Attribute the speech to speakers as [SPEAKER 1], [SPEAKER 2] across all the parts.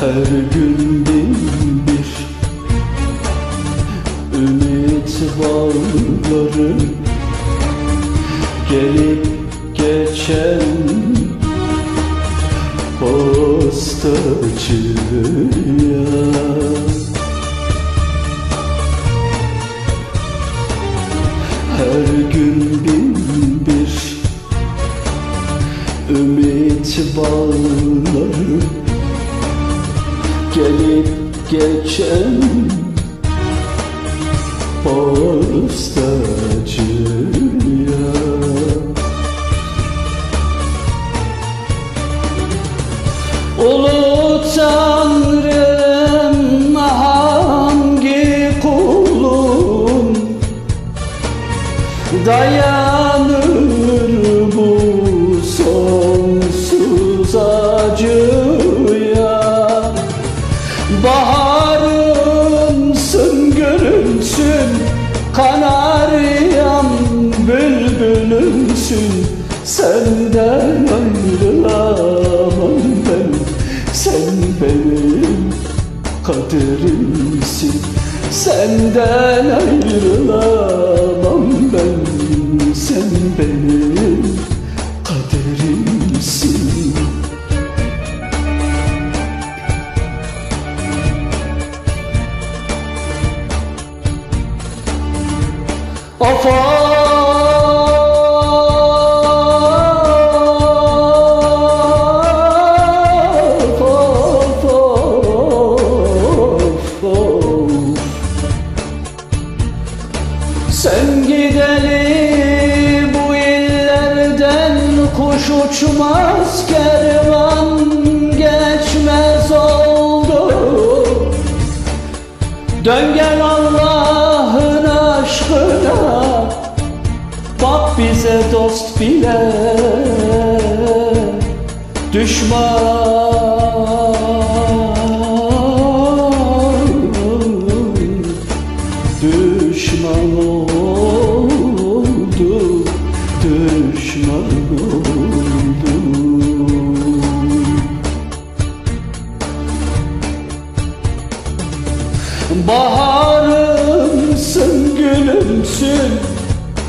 [SPEAKER 1] Her gün bin bir Ümit bağları Gelip geçen postacıya Her gün bin bir Ümit bağları Gelip geçen postacıya Ulu Tanrım hangi kulun? Dayanır Kanaryam bülbülümsün Senden ayrılamam ben. Sen benim kaderimsin Senden ayrılamam ben. Sen benim Sen gideli bu illerden kuş uçmaz kervan geçmez oldu. Dön gel Allah'ın bize dost bile Düşman Düşman oldu Düşman oldu. Baharımsın gülümsün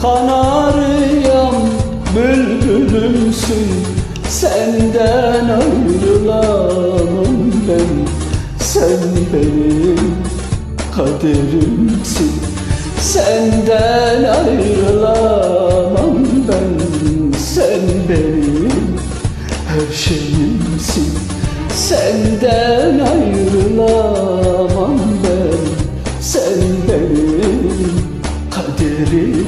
[SPEAKER 1] Kanaryam bülbülümsün Senden ayrılamam ben. Sen benim kaderimsin Senden ayrılamam ben. Sen benim her şeyimsin Senden ayrılamam ben. Sen benim kaderimsin.